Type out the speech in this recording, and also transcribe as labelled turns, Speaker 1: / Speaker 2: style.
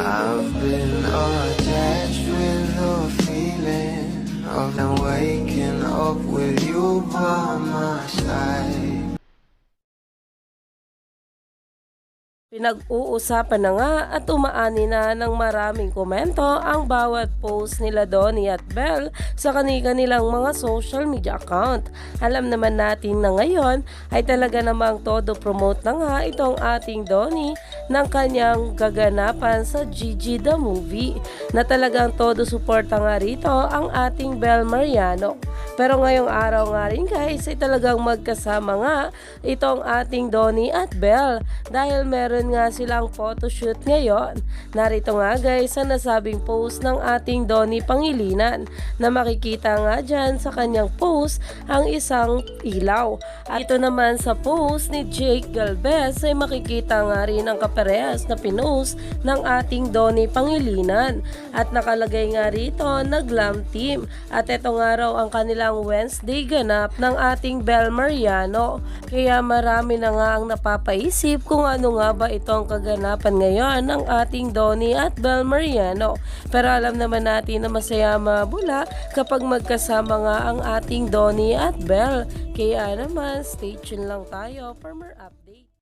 Speaker 1: I've been attached with the feeling of them waking up with you by my side.
Speaker 2: Pinag-uusapan na nga at umaani na ng maraming komento ang bawat post nila Donnie at Belle sa kanilang mga social media account. Alam naman natin na ngayon ay talaga namang todo promote na nga itong ating Donnie ng kanyang gaganapan sa Gigi the Movie na talagang todo suporta nga rito ang ating Belle Mariano. Pero ngayong araw nga rin guys ay talagang magkasama nga itong ating Donnie at Belle dahil meron nga silang photoshoot ngayon. Narito nga guys sa nasabing post ng ating Donnie Pangilinan na makikita nga dyan sa kanyang post ang isang ilaw. At ito naman sa post ni Jake Galvez ay makikita nga rin ang kaparehas na pinost ng ating Donnie Pangilinan at nakalagay nga rito na glam team at ito nga raw ang kanilang Wednesday ganap ng ating Bel Mariano. Kaya marami na nga ang napapaisip kung ano nga ba ito ang kaganapan ngayon ng ating Donnie at Bel Mariano. Pero alam naman natin na masaya mabula kapag magkasama nga ang ating Donnie at Bel. Kaya naman stay tuned lang tayo for more updates